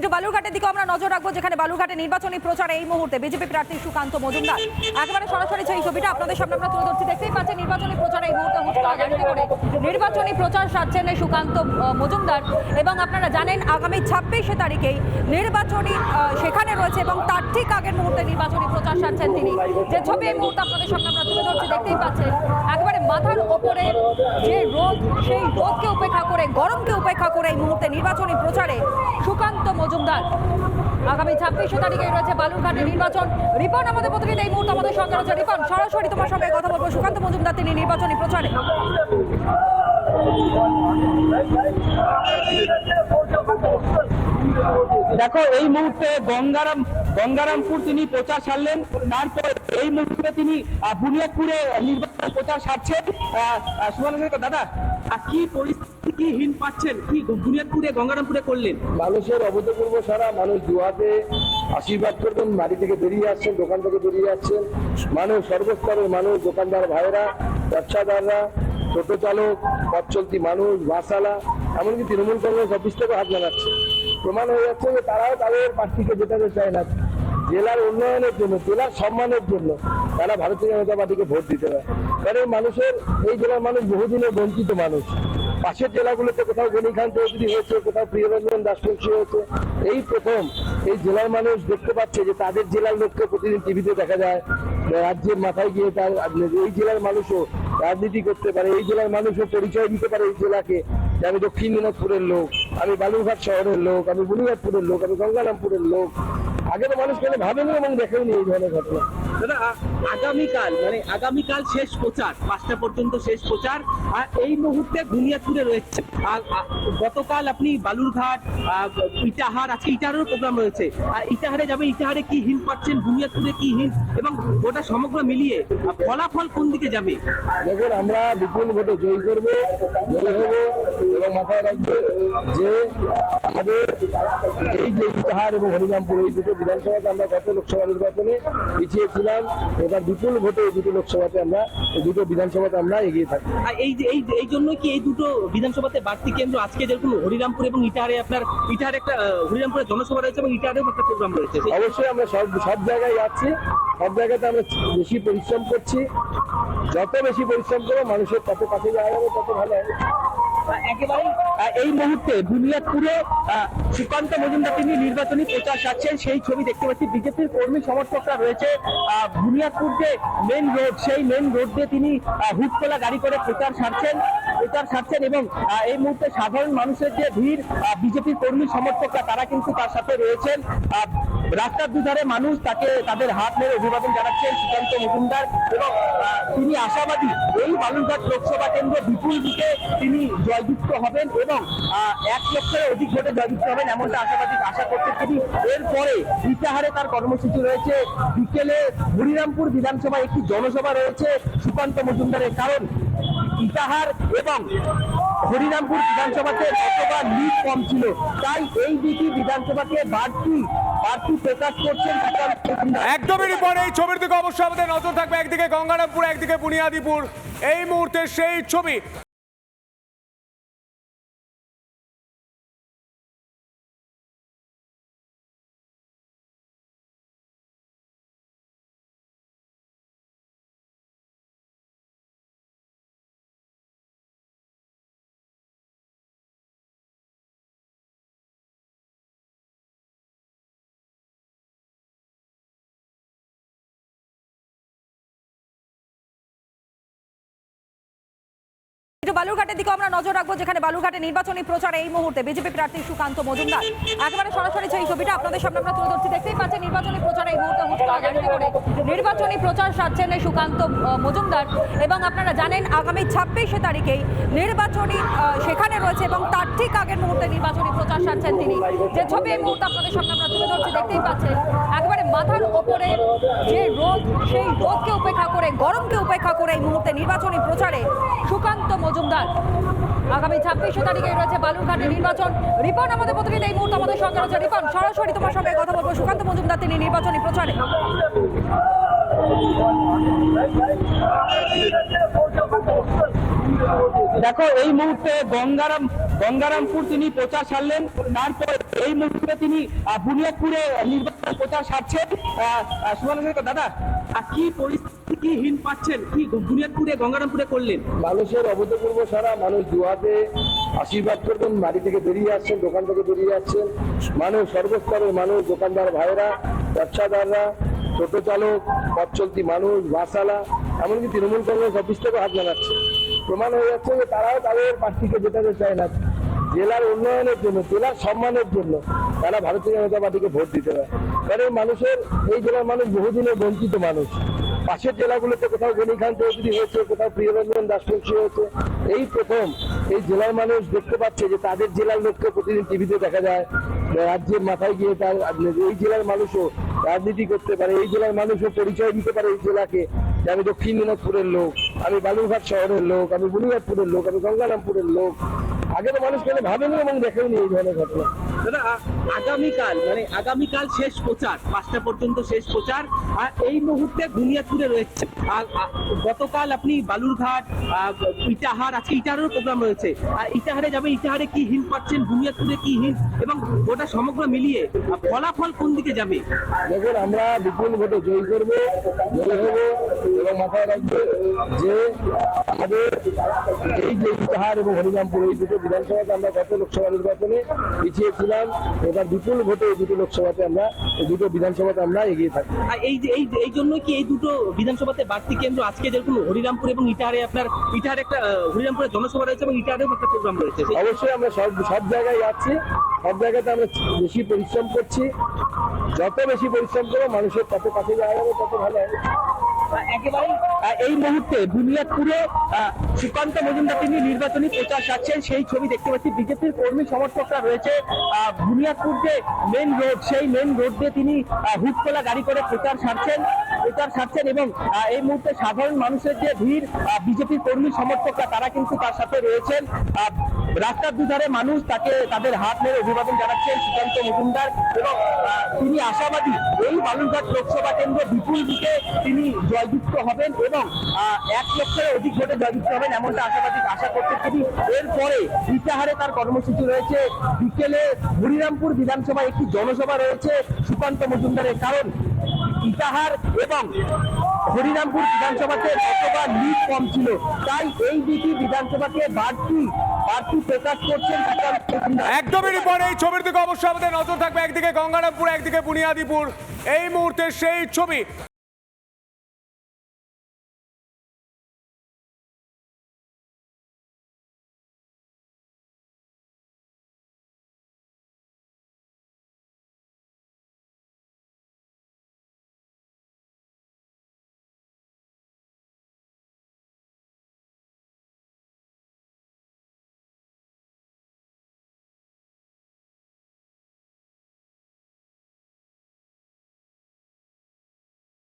একটু বালুরঘাটের দিকে আমরা নজর রাখব, যেখানে বালুরঘাটে নির্বাচনী প্রচারে এই মুহূর্তে বিজেপি প্রার্থী সুকান্ত মজুমদার। একেবারে সরাসরি সেই ছবিটা আপনাদের সামনে আমরা তুলে ধরছি। দেখতেই পাচ্ছেন নির্বাচনী প্রচারে এই মুহূর্তে হুটকা করে নির্বাচনী প্রচার সারছেন এই সুকান্ত মজুমদার। এবং আপনারা জানেন, আগামী ছাব্বিশে তারিখেই নির্বাচনী সেখানে রয়েছে এবং তার ঠিক আগের মুহূর্তে নির্বাচনী প্রচার সারছেন তিনি। যে ছবি এই মুহূর্তে আপনাদের সামনে আমরা তুলে ধরছি, দেখতেই পাচ্ছেন, একেবারে মাথার ওপরে যে রোদ, সেই রোদকে উপেক্ষা করে, গরমকে উপেক্ষা করে এই মুহূর্তে নির্বাচনী প্রচারে সুকান্ত মজুমদার। আগামী ছাব্বিশে তারিখে রয়েছে বালুরঘাটে নির্বাচন। রিপন আমাদের প্রতিনিধি, এই মুহূর্তে আমাদের সঙ্গে রয়েছে রিপন। সরাসরি তোমার সঙ্গে কথা বলব। সুকান্ত মজুমদার, তিনি নির্বাচনী প্রচারে। দেখো, এই মুহূর্তে গঙ্গারাম, গঙ্গারামপুর তিনি প্রচার সারলেন। তারপর এই মুহূর্তে তিনি বুনিয়াদপুরে নির্বাচন প্রচার সারছেন। দাদা? আহ, কি পরিস্থিতি হীন পাচ্ছেন। কি বুনিয়াদপুরে গঙ্গারামপুরে করলেন? মানুষের অভূতপূর্ব সারা মানুষ দুহাতে আশীর্বাদ করবেন বাড়ি থেকে বেরিয়ে আসছেন দোকান থেকে বেরিয়ে আসছেন। মানুষ সর্বস্তরের মানুষ দোকানদার ভাইরা ব্যবসাদাররা টোটো চালক পথ চলতি মানুষ বাসালা এমনকি তৃণমূল কংগ্রেস অফিস থেকে হাত লাগাচ্ছে প্রমাণ হয়ে যাচ্ছে যে তারাও তাদের প্রার্থীকে জেতাতে চায় না। জেলার উন্নয়নের জন্য জেলার সম্মানের জন্য তারা ভারতীয় জনতা পার্টিকে ভোট দিতে পারে। কারণ মানুষের, এই জেলার মানুষ বহুদিনের বঞ্চিত মানুষ। পাশের জেলাগুলোতে কোথাও গনি খান চৌধুরী হয়েছে, কোথাও প্রিয়রঞ্জন দাসবংশী হয়েছে। এই প্রথম এই জেলার মানুষ দেখতে পাচ্ছে যে তাদের জেলার লোককে প্রতিদিন টিভিতে দেখা যায় রাজ্যের মাথায় গিয়ে তার এই জেলার মানুষও রাজনীতি করতে পারে, এই জেলার মানুষও পরিচয় দিতে পারে এই জেলাকে, যে আমি দক্ষিণ দিনাজপুরের লোক, আমি বালুরঘাট শহরের লোক, আমি বুনিয়াদপুরের লোক, আমি গঙ্গারামপুরের লোক। আগে তো মানুষ কেন ভাবেনি এবং দেখেনি এই ধরনের ঘটনা। দাদা আগামীকাল মানে আগামীকাল শেষ প্রচার, পাঁচটা পর্যন্ত শেষ প্রচার, আর এই মুহূর্তে রয়েছে। আর গতকাল আপনি বালুরঘাট ইটাহার, আজকে ইটাহারেরও প্রোগ্রাম রয়েছে। আর ইটাহারে যাবে, ইটাহারে কি পাচ্ছেন? কি এবং গোটা সমগ্র মিলিয়ে ফলাফল কোন দিকে যাবে? দেখুন, আমরা বিপুল ভোটে জয়ী করব এবং মাথায় রাখবে যে আমাদের এই যে ইতিহার এবং হরিরামপুর এই দুটো বিধানসভাতে আমরা গত লোকসভা নির্বাচনে পিছিয়ে এবার বিপুল ভোটে এই দুটো লোকসভাতে আমরা এই দুটো বিধানসভাতে আমরা এগিয়ে থাকি আর এই যে এই এই জন্য কি এই দুটো বিধানসভাতে বাড়তি কেন্দ্র আজকে যেরকম হরিরামপুর এবং ইটাহারে আপনার ইটাহারে একটা হরিরামপুরে জনসভা রয়েছে এবং ইটাহারেও একটা প্রোগ্রাম রয়েছে। অবশ্যই আমরা সব সব জায়গায় যাচ্ছি। সব জায়গাতে আমরা বেশি পরিশ্রম করছি। যত বেশি পরিশ্রম করব মানুষের তত কাছে যাওয়া যাবে তত ভালো হবে। এই মুহূর্তে বুনিয়াদপুরে সুকান্ত মজুমদার তিনি নির্বাচনী প্রচার সারছেন সেই ছবি দেখতে পাচ্ছি বিজেপির কর্মী সমর্থকরা রয়েছে। বুনিয়াদপুর যে মেন রোড সেই মেন রোড দিয়ে তিনি আহ, হুটখোলা গাড়ি করে প্রচার সারছেন প্রচার সারছেন এবং এই মুহূর্তে সাধারণ মানুষের যে ভিড় বিজেপির কর্মী সমর্থকরা তারা কিন্তু তার সাথে রয়েছেন। রাস্তার দুধারে মানুষ তাকে তাদের হাত মেরে অভিবাদন জানাচ্ছেন সুকান্ত মজুমদার এবং তিনি আশাবাদী এই বালুরঘাট লোকসভা কেন্দ্র বিপুল দিকে তিনি জয়যুক্ত হবেন এবং এক লক্ষের অধিক ভোটে জয়যুক্ত হবেন এমনটা আশাবাদী আশা করতে তিনি। এরপরে ইটাহারে তার কর্মসূচি রয়েছে। বিকেলে হরিরামপুর বিধানসভায় একটি জনসভা রয়েছে সুকান্ত মজুমদারের, কারণ ইটাহার এবং হরিরামপুর বিধানসভাতে গতবার লিড কম ছিল, তাই এই দুটি বিধানসভাকে বাড়তি একদমই রিপোর্ট এই ছবির দিকে অবশ্যই আমাদের নজর থাকবে। একদিকে গঙ্গারামপুর, একদিকে বুনিয়াদিপুর। এই মুহূর্তে সেই ছবি। একটু বালুরঘাটের দিকে আমরা নজর রাখব, যেখানে বালুরঘাটে নির্বাচনী প্রচারে এই মুহূর্তে। বিজেপি প্রার্থী সুকান্ত মজুমদার। একেবারে সরাসরি সেই ছবিটা, আপনাদের সামনে আমরা তুলে ধরছি। দেখতেই পাচ্ছেন, নির্বাচনী প্রচারে এই মুহূর্তে হুটকা নির্বাচনী প্রচার সারছেন এই সুকান্ত মজুমদার। এবং আপনারা জানেন, আগামী ছাব্বিশে তারিখেই নির্বাচনী সেখানে রয়েছে এবং তার ঠিক আগের মুহূর্তে নির্বাচনী প্রচার সারছেন তিনি। যে ছবি এই মুহূর্তে আপনাদের সামনে আমরা তুলে ধরছি, দেখতেই পাচ্ছেন। একেবারে মাথার ওপরে যে রোদ, সেই রোদকে উপেক্ষা করে, গরমকে উপেক্ষা করে এই মুহূর্তে নির্বাচনী প্রচারে সুকান্ত মজুমদার। আগামী ছাব্বিশে তারিখে রয়েছে বালুরঘাটে নির্বাচন। রিপন আমাদের প্রতিনিধি, এই মুহূর্তে আমাদের সঙ্গে রয়েছে রিপন। সরাসরি তোমার সঙ্গে কথা বলব। সুকান্ত মজুমদার, তিনি নির্বাচনী প্রচারে। দেখো এই মুহূর্তে গঙ্গারাম গঙ্গারামপুর তিনি প্রচার সারলেন। তারপর এই মুহূর্তে তিনি বুনিয়াদপুরে নির্বাচন প্রচার সারছেন। দাদা আহ, কি পরিস্থিতি কি হিন পাচ্ছেন? কি বুনিয়াদপুরে গঙ্গারামপুরে করলেন? মানুষের অভূতপূর্ব সারা মানুষ দুয়াতে আশীর্বাদ করবেন বাড়ি থেকে বেরিয়ে আসছেন দোকান থেকে বেরিয়ে আসছেন। মানুষ সর্বস্তরের মানুষ দোকানদার ভাইয়েরা ব্যবসাদাররা টোটো চালক পথ চলতি মানুষ বাসালা এমনকি তৃণমূল কংগ্রেস অফিস থেকে হাত জানাচ্ছে প্রমাণ হয়ে যাচ্ছে যে তারাও তাদের প্রার্থীকে জেতাতে চায় না। জেলার উন্নয়নের জন্য, জেলার সম্মানের জন্য তারা ভারতীয় জনতা পার্টিকে ভোট দিতে পারে। কারণ মানুষের, এই জেলার মানুষ বহুদিনের বঞ্চিত মানুষ। পাশের জেলাগুলোতে কোথাও গনি খান চৌধুরী হয়েছে, কোথাও প্রিয়রঞ্জন দাসবংশী হয়েছে। এই প্রথম এই জেলার মানুষ দেখতে পাচ্ছে যে তাদের জেলার লোককে প্রতিদিন টিভিতে দেখা যায় রাজ্যের মাথায় গিয়ে তার, এই জেলার মানুষও রাজনীতি করতে পারে, এই জেলার মানুষও পরিচয় দিতে পারে এই জেলাকে। যে আমি দক্ষিণ দিনাজপুরের লোক, আমি বালুরঘাট শহরের লোক, আমি বুনিয়াদপুরের লোক, আমি গঙ্গারামপুরের লোক। আগে তো মানুষ কেন ভাবেনি এবং দেখেনি এই ধরনের ঘটনা। দাদা আগামীকাল মানে আগামীকাল শেষ প্রচার, পাঁচটা পর্যন্ত শেষ প্রচার, আর এই মুহূর্তে বুনিয়াদপুরে রয়েছে। আর গতকাল আপনি বালুরঘাট ইটাহার, আজকে ইটাহারেরও প্রোগ্রাম রয়েছে। আর ইটাহারে যাবে, ইটাহারে কি হিন পাচ্ছেন? বুনিয়াদপুরে কি হিন এবং গোটা সমগ্র মিলিয়ে ফলাফল কোন দিকে যাবে? দেখুন, আমরা বিপুল ভোটে জয়ী করব এবং মাথায় রাখব যে আমাদের এই যে ইতিহার এবং হরিরামপুর এই দুটো বিধানসভাতে আমরা গত লোকসভা নির্বাচনে পিছিয়ে ছিলাম এবার বিপুল ভোটে এই দুটো লোকসভাতে আমরা এই দুটো বিধানসভাতে আমরা এগিয়ে থাকি আর এই যে এই এই জন্য কি এই দুটো বিধানসভাতে বাড়তি কেন্দ্র আজকে যেরকম হরিরামপুর এবং ইটাহারে আপনার ইটাহারে একটা হরিরামপুরে জনসভা রয়েছে এবং ইটাহারেও একটা প্রোগ্রাম রয়েছে। অবশ্যই আমরা সব সব জায়গায় যাচ্ছি। সব জায়গাতে আমরা বেশি পরিশ্রম করছি। যত বেশি পরিশ্রম করব মানুষের তত কাছে যাওয়া যাবে তত ভালো হবে। এই মুহূর্তে বুনিয়াদপুরে সুকান্ত মজুমদার তিনি নির্বাচনী প্রচার সারছেন। সেই ছবি দেখতে পাচ্ছি। বিজেপির কর্মী সমর্থকরা রয়েছে। বুনিয়াদপুর যে মেন রোড সেই মেন রোড দিয়ে তিনি আহ, হুটখোলা গাড়ি করে প্রচার সারছেন প্রচার সারছেন এবং এই মুহূর্তে সাধারণ মানুষের যে ভিড় বিজেপির কর্মী সমর্থকরা তারা কিন্তু তার সাথে রয়েছেন। রাস্তার দুধারে মানুষ তাকে তাদের হাত মেরে অভিবাদন জানাচ্ছেন সুকান্ত মজুমদার এবং তিনি আশাবাদী এই বালুরঘাট লোকসভা কেন্দ্র বিপুল দিকে তিনি জয়যুক্ত হবেন এবং এক লক্ষের অধিক ভোটে জয়যুক্ত হবেন এমনটা আশাবাদী আশা করতে তিনি। এরপরে ইটাহারে তার কর্মসূচি রয়েছে। বিকেলে হরিরামপুর বিধানসভায় একটি জনসভা রয়েছে সুকান্ত মজুমদারের, কারণ ইটাহার এবং হরিরামপুর বিধানসভাতে গতবার লিড কম ছিল। তাই এই দুটি বিধানসভাকে বাড়তি একদমই রিপোর্ট এই ছবির দিকে অবশ্যই আমাদের নজর থাকবে। একদিকে গঙ্গারামপুর, একদিকে বুনিয়াদিপুর। এই মুহূর্তে সেই ছবি